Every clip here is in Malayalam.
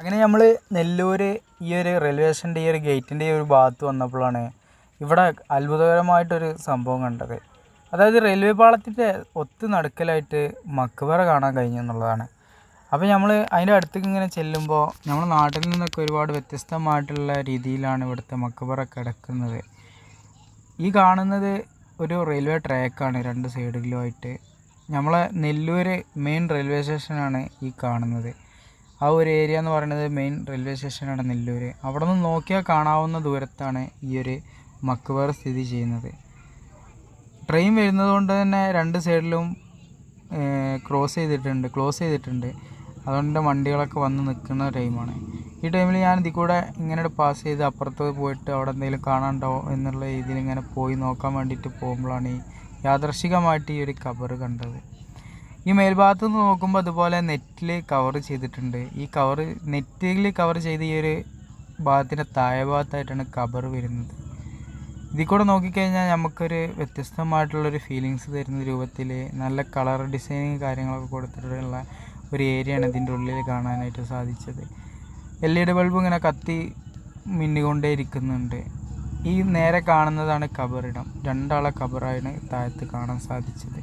അങ്ങനെ നമ്മൾ നെല്ലൂർ ഈ ഒരു റെയിൽവേ സ്റ്റേഷന്റെ ഈ ഒരു ഗേറ്റിന്റെ ഈ ഒരു ഭാഗത്ത് വന്നപ്പോഴാണ് ഇവിടെ അത്ഭുതകരമായിട്ടൊരു സംഭവം കണ്ടത്. അതായത് റെയിൽവേ പാളത്തിന്റെ ഒത്ത് നടുക്കലായിട്ട് മക്ബറ കാണാൻ കഴിഞ്ഞു എന്നുള്ളതാണ്. അപ്പോൾ നമ്മൾ അതിന്റെ അടുത്തേക്ക് ഇങ്ങനെ ചെല്ലുമ്പോൾ നമ്മൾ നാട്ടിൽ നിന്നൊക്കെ ഒരുപാട് വ്യത്യസ്തമായിട്ടുള്ള രീതിയിലാണ് ഇവിടുത്തെ മക്ബറ കിടക്കുന്നത്. ഈ കാണുന്നത് ഒരു റെയിൽവേ ട്രാക്കാണ് രണ്ട് സൈഡിലുമായിട്ട് നമ്മളെ നെല്ലൂർ മെയിൻ റെയിൽവേ സ്റ്റേഷനാണ് ഈ കാണുന്നത്. ആ ഒരു ഏരിയ എന്ന് പറയുന്നത് മെയിൻ റെയിൽവേ സ്റ്റേഷനാണ് നെല്ലൂർ അവിടെ നിന്ന് നോക്കിയാൽ കാണാവുന്ന ദൂരത്താണ് ഈ ഒരു മക്വർ സ്ഥിതി ചെയ്യുന്നത്. ട്രെയിൻ വരുന്നത് കൊണ്ട് തന്നെ രണ്ട് സൈഡിലും ക്രോസ് ചെയ്തിട്ടുണ്ട് ക്ലോസ് ചെയ്തിട്ടുണ്ട്. അതുകൊണ്ട് വണ്ടികളൊക്കെ വന്ന് നിൽക്കുന്ന ടൈമാണ് ഈ ടൈമിൽ ഞാൻ ഇതിൽ കൂടെ ഇങ്ങനെ പാസ് ചെയ്ത് അപ്പുറത്ത് പോയിട്ട് അവിടെ എന്തെങ്കിലും കാണാനുണ്ടോ എന്നുള്ള രീതിയിൽ ഇങ്ങനെ പോയി നോക്കാൻ വേണ്ടിയിട്ട് പോകുമ്പോഴാണ് ഈ യാദർശികമായിട്ട് ഈ ഒരു കബറ് കണ്ടത്. ഈ മേൽഭാഗത്ത് നിന്ന് നോക്കുമ്പോൾ അതുപോലെ നെറ്റിൽ കവർ ചെയ്തിട്ടുണ്ട്. ഈ കവർ നെറ്റിൽ കവർ ചെയ്ത് ഈ ഒരു ഭാഗത്തിന്റെ താഴെ ഭാഗത്തായിട്ടാണ് കവർ വരുന്നത്. ഇതിൽ കൂടെ നോക്കിക്കഴിഞ്ഞാൽ നമുക്കൊരു വ്യത്യസ്തമായിട്ടുള്ളൊരു ഫീലിങ്സ് തരുന്ന രൂപത്തിൽ നല്ല കളർ ഡിസൈനിങ് കാര്യങ്ങളൊക്കെ കൊടുത്തിട്ടുള്ള ഒരു ഏരിയയാണ് ഇതിന്റെ ഉള്ളിൽ കാണാനായിട്ട് സാധിച്ചത്. എൽ ഇ ഡി ബൾബ് ഇങ്ങനെ കത്തി മിന്നിക്കൊണ്ടേ ഇരിക്കുന്നുണ്ട്. ഈ നേരെ കാണുന്നതാണ് കബറിടം രണ്ടാളെ കബറാണ് താഴത്ത് കാണാൻ സാധിച്ചത്.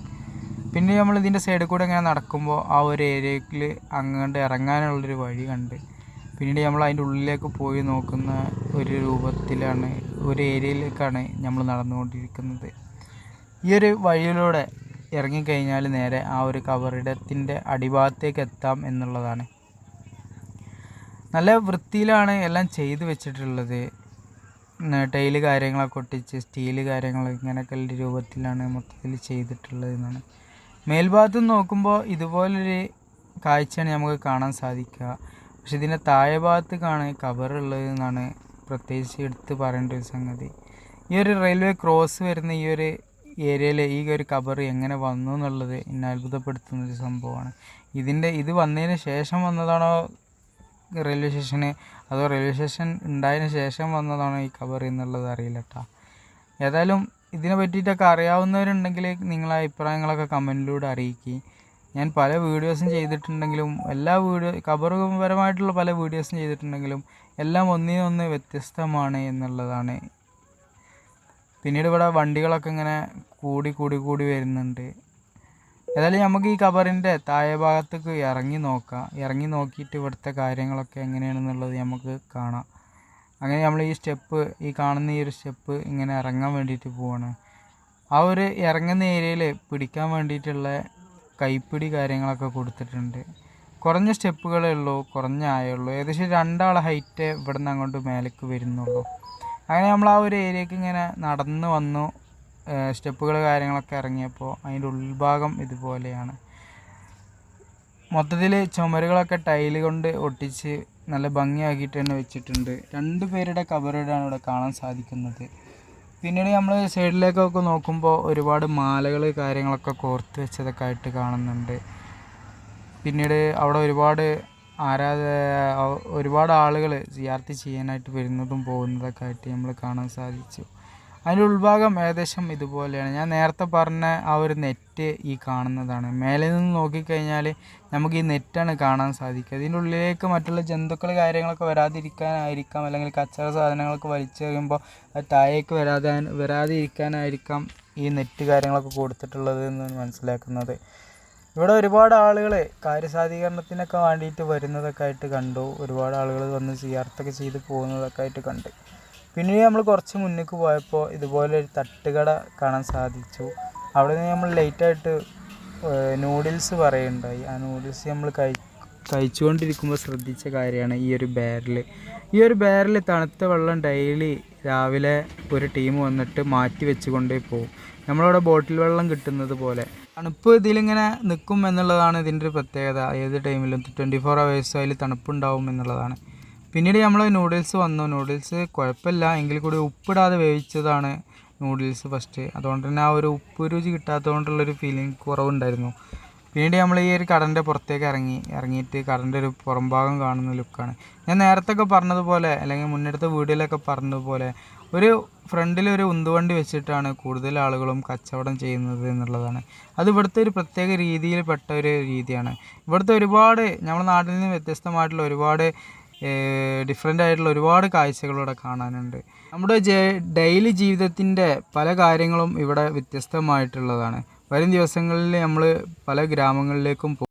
പിന്നെ നമ്മൾ ഇതിന്റെ സൈഡിൽ കൂടെ ഇങ്ങനെ നടക്കുമ്പോൾ ആ ഒരു ഏരിയയിൽ അങ്ങോട്ട് ഇറങ്ങാനുള്ളൊരു വഴി കണ്ട്. പിന്നീട് നമ്മൾ അതിന്റെ ഉള്ളിലേക്ക് പോയി നോക്കുന്ന ഒരു രൂപത്തിലാണ് ഒരു ഏരിയയിലേക്കാണ് നമ്മൾ നടന്നുകൊണ്ടിരിക്കുന്നത്. ഈ ഒരു വഴിയിലൂടെ ഇറങ്ങിക്കഴിഞ്ഞാൽ നേരെ ആ ഒരു കവറിടത്തിന്റെ അടിഭാഗത്തേക്ക് എത്താം എന്നുള്ളതാണ്. നല്ല വൃത്തിയിലാണ് എല്ലാം ചെയ്തു വെച്ചിട്ടുള്ളത്. ടൈൽ കാര്യങ്ങളൊക്കെ ഒട്ടിച്ച് സ്റ്റീൽ കാര്യങ്ങൾ ഇങ്ങനെയൊക്കെ രൂപത്തിലാണ് മൊത്തത്തിൽ ചെയ്തിട്ടുള്ളത് എന്നാണ് മേൽഭാഗത്ത് നോക്കുമ്പോൾ ഇതുപോലൊരു കാഴ്ചയാണ് നമുക്ക് കാണാൻ സാധിക്കുക. പക്ഷെ ഇതിന്റെ താഴെ ഭാഗത്തേക്കാണ് കവറുള്ളത് എന്നാണ് പ്രത്യേകിച്ച് എടുത്ത് പറയേണ്ട ഒരു സംഗതി. ഈ ഒരു റെയിൽവേ ക്രോസ് വരുന്ന ഈ ഒരു ഏരിയയിലെ ഈ ഒരു കബർ എങ്ങനെ വന്നു എന്നുള്ളത് എന്നെ അത്ഭുതപ്പെടുത്തുന്ന ഒരു സംഭവമാണ്. ഇതിന്റെ ഇത് വന്നതിന് ശേഷം വന്നതാണോ റെയിൽവേ സ്റ്റേഷന് അതോ റെയിൽവേ സ്റ്റേഷൻ ഉണ്ടായതിന് ശേഷം വന്നതാണോ ഈ കവർ എന്നുള്ളത് അറിയില്ല കേട്ടോ ഏതായാലും ഇതിനെ പറ്റിയിട്ടൊക്കെ അറിയാവുന്നവരുണ്ടെങ്കിൽ നിങ്ങളെ അഭിപ്രായങ്ങളൊക്കെ കമന്റിലൂടെ അറിയിക്കുക ഞാൻ പല വീഡിയോസും ചെയ്തിട്ടുണ്ടെങ്കിലും എല്ലാ വീഡിയോ കബറുപരമായിട്ടുള്ള പല വീഡിയോസും ചെയ്തിട്ടുണ്ടെങ്കിലും എല്ലാം ഒന്നിനൊന്ന് വ്യത്യസ്തമാണ് എന്നുള്ളതാണ്. പിന്നീട് ഇവിടെ വണ്ടികളൊക്കെ ഇങ്ങനെ കൂടി കൂടി കൂടി വരുന്നുണ്ട്. ഏതായാലും നമുക്ക് ഈ കബറിന്റെ താഴെ ഭാഗത്തേക്ക് ഇറങ്ങി നോക്കാം. ഇറങ്ങി നോക്കിയിട്ട് ഇവിടുത്തെ കാര്യങ്ങളൊക്കെ എങ്ങനെയാണെന്നുള്ളത് നമുക്ക് കാണാം. അങ്ങനെ നമ്മൾ ഈ സ്റ്റെപ്പ് ഈ കാണുന്ന ഈ ഒരു സ്റ്റെപ്പ് ഇങ്ങനെ ഇറങ്ങാൻ വേണ്ടിയിട്ട് പോവാണ്. ആ ഒരു ഇറങ്ങുന്ന ഏരിയയിൽ പിടിക്കാൻ വേണ്ടിയിട്ടുള്ള കൈപ്പിടി കാര്യങ്ങളൊക്കെ കൊടുത്തിട്ടുണ്ട്. കുറഞ്ഞ സ്റ്റെപ്പുകളേ ഉള്ളൂ കുറഞ്ഞ ആയുള്ളൂ. ഏകദേശം രണ്ടാൾ ഹൈറ്റ് ഇവിടെ നിന്ന് അങ്ങോട്ട് മേലേക്ക് വരുന്നുള്ളൂ. അങ്ങനെ നമ്മൾ ആ ഒരു ഏരിയക്ക് ഇങ്ങനെ നടന്ന് വന്നു. സ്റ്റെപ്പുകൾ കാര്യങ്ങളൊക്കെ ഇറങ്ങിയപ്പോൾ അതിന്റെ ഉൾഭാഗം ഇതുപോലെയാണ്. മൊത്തത്തിൽ ചുമരുകളൊക്കെ ടൈൽ കൊണ്ട് ഒട്ടിച്ച് നല്ല ഭംഗിയാക്കിയിട്ട് തന്നെ വെച്ചിട്ടുണ്ട്. രണ്ട് പേരുടെ കവറുകളാണ് ഇവിടെ കാണാൻ സാധിക്കുന്നത്. പിന്നീട് നമ്മൾ സൈഡിലേക്കൊക്കെ നോക്കുമ്പോൾ ഒരുപാട് മാലകൾ കാര്യങ്ങളൊക്കെ കോർത്ത് വെച്ചതൊക്കെ ആയിട്ട് കാണുന്നുണ്ട്. പിന്നീട് അവിടെ ഒരുപാട് ആരാധ ഒരുപാട് ആളുകൾ സിയാർത്തി ചെയ്യാനായിട്ട് വരുന്നതും പോകുന്നതൊക്കെ ആയിട്ട് നമ്മൾ കാണാൻ സാധിച്ചു. അതിന്റെ ഉൾഭാഗം ഏകദേശം ഇതുപോലെയാണ്. ഞാൻ നേരത്തെ പറഞ്ഞ ആ ഒരു നെറ്റ് ഈ കാണുന്നതാണ്. മേലെ നിന്ന് നോക്കിക്കഴിഞ്ഞാൽ നമുക്ക് ഈ നെറ്റാണ് കാണാൻ സാധിക്കുക. ഇതിന്റെ ഉള്ളിലേക്ക് മറ്റുള്ള ജന്തുക്കൾ കാര്യങ്ങളൊക്കെ വരാതിരിക്കാനായിരിക്കാം. അല്ലെങ്കിൽ കച്ചവട സാധനങ്ങളൊക്കെ വലിച്ചെറിയുമ്പോൾ അത് താഴേക്ക് വരാതെ വരാതിരിക്കാനായിരിക്കാം ഈ നെറ്റ് കാര്യങ്ങളൊക്കെ കൊടുത്തിട്ടുള്ളത് എന്ന് മനസ്സിലാക്കുന്നത്. ഇവിടെ ഒരുപാട് ആളുകൾ കാര്യസാധീകരണത്തിനൊക്കെ വേണ്ടിയിട്ട് വരുന്നതൊക്കെ ആയിട്ട് കണ്ടു. ഒരുപാട് ആളുകൾ വന്ന് സിയാർത്തൊക്കെ ചെയ്ത് പോകുന്നതൊക്കെ ആയിട്ട് കണ്ട്. പിന്നീട് നമ്മൾ കുറച്ച് മുന്നേക്ക് പോയപ്പോൾ ഇതുപോലെ ഒരു തട്ടുകട കാണാൻ സാധിച്ചു. അവിടെ നിന്ന് നമ്മൾ ലേറ്റായിട്ട് നൂഡിൽസ് പറയുണ്ടായി. ആ നൂഡിൽസ് നമ്മൾ കഴി കഴിച്ചുകൊണ്ടിരിക്കുമ്പോൾ ശ്രദ്ധിച്ച കാര്യമാണ് ഈ ഒരു ബാരൽ ഈ ഒരു ബാരൽ തണുത്ത വെള്ളം ഡെയിലി രാവിലെ ഒരു ടീം വന്നിട്ട് മാറ്റി വെച്ചുകൊണ്ടേ പോകും. നമ്മളവിടെ ബോട്ടിൽ വെള്ളം കിട്ടുന്നത് പോലെ. തണുപ്പ് ഇതിലിങ്ങനെ നിൽക്കും എന്നുള്ളതാണ് ഇതിന്റെ ഒരു പ്രത്യേകത. ഏത് ടൈമിലും ട്വന്റി ഫോർ അവേഴ്സ് അതിൽ തണുപ്പുണ്ടാവും എന്നുള്ളതാണ്. പിന്നീട് നമ്മൾ നൂഡിൽസ് വന്നു. നൂഡിൽസ് കുഴപ്പമില്ല. എങ്കിൽ കൂടി ഉപ്പിടാതെ വേവിച്ചതാണ് നൂഡിൽസ് ഫസ്റ്റ് അതുകൊണ്ട് തന്നെ ആ ഒരു ഉപ്പ് രുചി കിട്ടാത്തതുകൊണ്ടുള്ളൊരു ഫീലിംഗ് കുറവുണ്ടായിരുന്നു. പിന്നീട് നമ്മൾ ഈ ഒരു കടന്റെ പുറത്തേക്ക് ഇറങ്ങി. ഇറങ്ങിയിട്ട് കടന്റെ ഒരു പുറംഭാഗം കാണുന്ന ലുക്കാണ് ഞാൻ നേരത്തെ ഒക്കെ പറഞ്ഞതുപോലെ അല്ലെങ്കിൽ മുന്നെടുത്ത വീഡിയോയിലൊക്കെ പറഞ്ഞതുപോലെ ഒരു ഫ്രണ്ടിൽ ഒരു ഉന്തുവണ്ടി വെച്ചിട്ടാണ് കൂടുതൽ ആളുകളും കച്ചവടം ചെയ്യുന്നത് എന്നുള്ളതാണ്. അത് ഇവിടുത്തെ ഒരു പ്രത്യേക രീതിയിൽപ്പെട്ട ഒരു രീതിയാണ്. ഇവിടുത്തെ ഒരുപാട് നമ്മുടെ നാട്ടിൽ നിന്ന് വ്യത്യസ്തമായിട്ടുള്ള ഒരുപാട് ഡിഫറെന്റ് ആയിട്ടുള്ള ഒരുപാട് കാഴ്ചകൾ ഇവിടെ കാണാനുണ്ട്. നമ്മുടെ ഡെയിലി ജീവിതത്തിന്റെ പല കാര്യങ്ങളും ഇവിടെ വ്യത്യസ്തമായിട്ടുള്ളതാണ്. വരും ദിവസങ്ങളിൽ നമ്മൾ പല ഗ്രാമങ്ങളിലേക്കും